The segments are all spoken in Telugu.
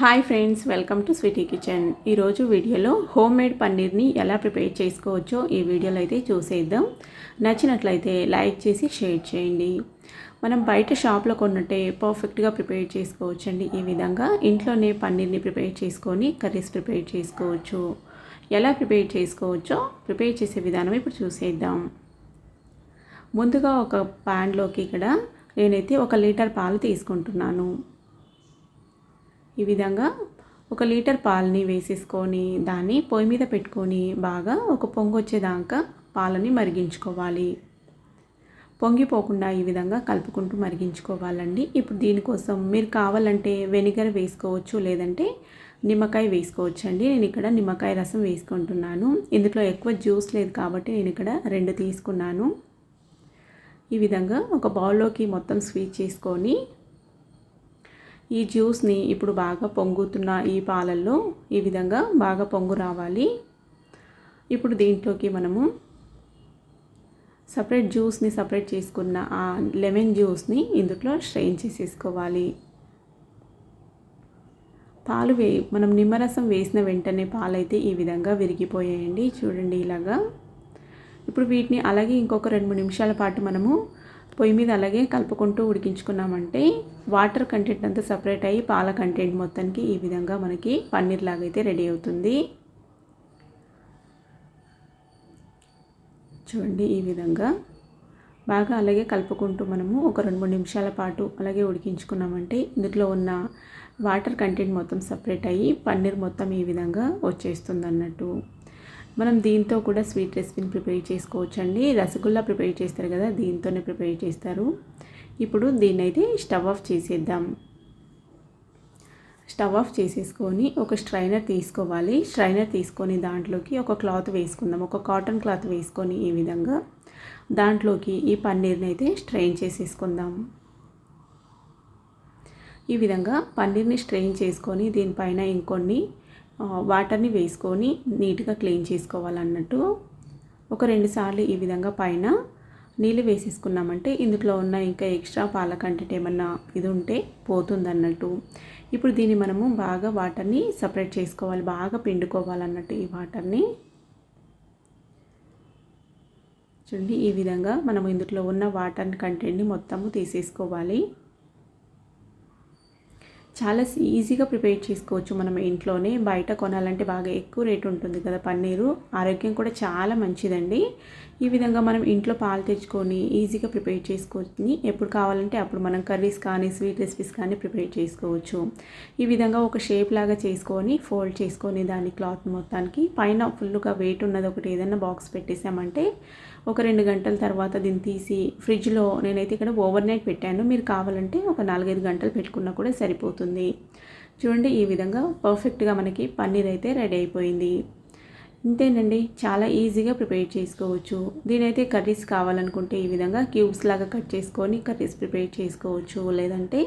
Hi friends welcome to sweety kitchen ఈరోజు వీడియోలో హోమ్ మేడ్ పన్నీర్ని ఎలా ప్రిపేర్ చేసుకోవచ్చో ఈ వీడియోలో అయితే చూసేద్దాం. నచ్చినట్లయితే లైక్ చేసి షేర్ చేయండి. మనం బయట షాప్లో కొన్నట్టే పర్ఫెక్ట్గా ప్రిపేర్ చేసుకోవచ్చండి. ఈ విధంగా ఇంట్లోనే పన్నీర్ని ప్రిపేర్ చేసుకొని కర్రీస్ ప్రిపేర్ చేసుకోవచ్చు. ఎలా ప్రిపేర్ చేసుకోవచ్చో ప్రిపేర్ చేసే విధానం ఇప్పుడు చూసేద్దాం. ముందుగా ఒక ప్యాన్లోకి ఇక్కడ నేనైతే ఒక లీటర్ పాలు తీసుకుంటున్నాను. ఈ విధంగా ఒక లీటర్ పాలని వేసేసుకొని దాన్ని పొయ్యి మీద పెట్టుకొని బాగా ఒక పొంగు వచ్చేదాకా పాలని మరిగించుకోవాలి. పొంగిపోకుండా ఈ విధంగా కలుపుకుంటూ మరిగించుకోవాలండి. ఇప్పుడు దీనికోసం మీరు కావాలంటే వెనిగర్ వేసుకోవచ్చు లేదంటే నిమ్మకాయ వేసుకోవచ్చు అండి నేను ఇక్కడ నిమ్మకాయ రసం వేసుకుంటున్నాను. ఇందులో ఎక్కువ జ్యూస్ లేదు కాబట్టి నేను ఇక్కడ రెండు తీసుకున్నాను. ఈ విధంగా ఒక బౌల్లోకి మొత్తం స్వీట్ చేసుకొని ఈ జ్యూస్ని ఇప్పుడు బాగా పొంగుతున్న ఈ పాలల్లో ఈ విధంగా బాగా పొంగు రావాలి. ఇప్పుడు దీంట్లోకి మనము సపరేట్ జ్యూస్ని సపరేట్ చేసుకున్న ఆ లెమన్ జ్యూస్ని ఇందులో స్ట్రెయిన్ చేసేసుకోవాలి. పాలు వే మనం నిమ్మరసం వేసిన వెంటనే పాలైతే ఈ విధంగా విరిగిపోయాయండి. చూడండి ఇలాగా. ఇప్పుడు వీటిని అలాగే ఇంకొక రెండు మూడు నిమిషాల పాటు మనము పొయ్యి మీద అలాగే కలుపుకుంటూ ఉడికించుకున్నామంటే వాటర్ కంటెంట్ అంతా సపరేట్ అయ్యి పాల కంటెంట్ మొత్తానికి ఈ విధంగా మనకి పన్నీర్ లాగా అయితే రెడీ అవుతుంది. చూడండి ఈ విధంగా బాగా అలాగే కలుపుకుంటూ మనము ఒక రెండు మూడు నిమిషాల పాటు అలాగే ఉడికించుకున్నామంటే ఇందులో ఉన్న వాటర్ కంటెంట్ మొత్తం సపరేట్ అయ్యి పన్నీర్ మొత్తం ఈ విధంగా వచ్చేస్తుంది అన్నట్టు. మనం దీంతో కూడా స్వీట్ రెసిపీని ప్రిపేర్ చేసుకోవచ్చండి. రసగుల్లా ప్రిపేర్ చేస్తారు కదా దీంతోనే ప్రిపేర్ చేస్తారు. ఇప్పుడు దీన్ని అయితే స్టవ్ ఆఫ్ చేసేద్దాం. స్టవ్ ఆఫ్ చేసేసుకొని ఒక స్ట్రైనర్ తీసుకోవాలి. స్ట్రైనర్ తీసుకొని దాంట్లోకి ఒక క్లాత్ వేసుకుందాం. ఒక కాటన్ క్లాత్ వేసుకొని ఈ విధంగా దాంట్లోకి ఈ పన్నీర్ని అయితే స్ట్రెయిన్ చేసేసుకుందాం. ఈ విధంగా పన్నీర్ని స్ట్రెయిన్ చేసుకొని దీనిపైన ఇంకొన్ని వాటర్ని వేసుకొని నీట్గా క్లీన్ చేసుకోవాలన్నట్టు ఒక రెండు సార్లు ఈ విధంగా పైన నీళ్ళు వేసేసుకున్నామంటే ఇందులో ఉన్న ఇంకా ఎక్స్ట్రా పాల కంటెంట్ ఏమన్నా ఇది ఉంటే పోతుందన్నట్టు. ఇప్పుడు దీన్ని మనము బాగా వాటర్ని సపరేట్ చేసుకోవాలి బాగా పిండుకోవాలన్నట్టు ఈ వాటర్ని. చూడండి ఈ విధంగా మనం ఇందులో ఉన్న వాటర్ కంటెంట్ని మొత్తము తీసేసుకోవాలి. చాలా ఈజీగా ప్రిపేర్ చేసుకోవచ్చు మనం ఇంట్లోనే. బయట కొనాలంటే బాగా ఎక్కువ రేటు ఉంటుంది కదా పన్నీరు. ఆరోగ్యం కూడా చాలా మంచిదండి. ఈ విధంగా మనం ఇంట్లో పాలు తెచ్చుకొని ఈజీగా ప్రిపేర్ చేసుకొని ఎప్పుడు కావాలంటే అప్పుడు మనం కర్రీస్ కానీ స్వీట్ రెసిపీస్ కానీ ప్రిపేర్ చేసుకోవచ్చు. ఈ విధంగా ఒక షేప్ లాగా చేసుకొని ఫోల్డ్ చేసుకొని దాని క్లాత్ మొత్తానికి పైన ఫుల్గా వెయిట్ ఉన్నది ఒకటి ఏదైనా బాక్స్ పెట్టేసామంటే ఒక రెండు గంటల తర్వాత దీన్ని తీసి ఫ్రిడ్జ్లో నేనైతే ఇక్కడ ఓవర్ నైట్ పెట్టాను. మీరు కావాలంటే ఒక నాలుగైదు గంటలు పెట్టుకున్నా కూడా సరిపోతుంది. చూడండి ఈ విధంగా పర్ఫెక్ట్గా మనకి పన్నీర్ అయితే రెడీ అయిపోయింది. ఇంతేనండి చాలా ఈజీగా ప్రిపేర్ చేసుకోవచ్చు. దీనైతే కర్రీస్ కావాలనుకుంటే ఈ విధంగా క్యూబ్స్ లాగా కట్ చేసుకొని కర్రీస్ ప్రిపేర్ చేసుకోవచ్చు. లేదంటే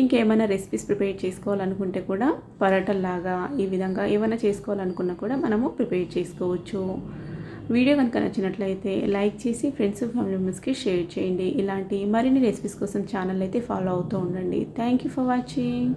ఇంకేమైనా రెసిపీస్ ప్రిపేర్ చేసుకోవాలనుకుంటే కూడా పరోటల్లాగా ఈ విధంగా ఏమైనా చేసుకోవాలనుకున్నా కూడా మనము ప్రిపేర్ చేసుకోవచ్చు. వీడియో కనుక నచ్చినట్లయితే లైక్ చేసి ఫ్రెండ్స్ ఫ్యామిలీ మెంబర్స్కి షేర్ చేయండి. ఇలాంటి మరిన్ని రెసిపీస్ కోసం ఛానల్ అయితే ఫాలో అవుతూ ఉండండి. Thank you for watching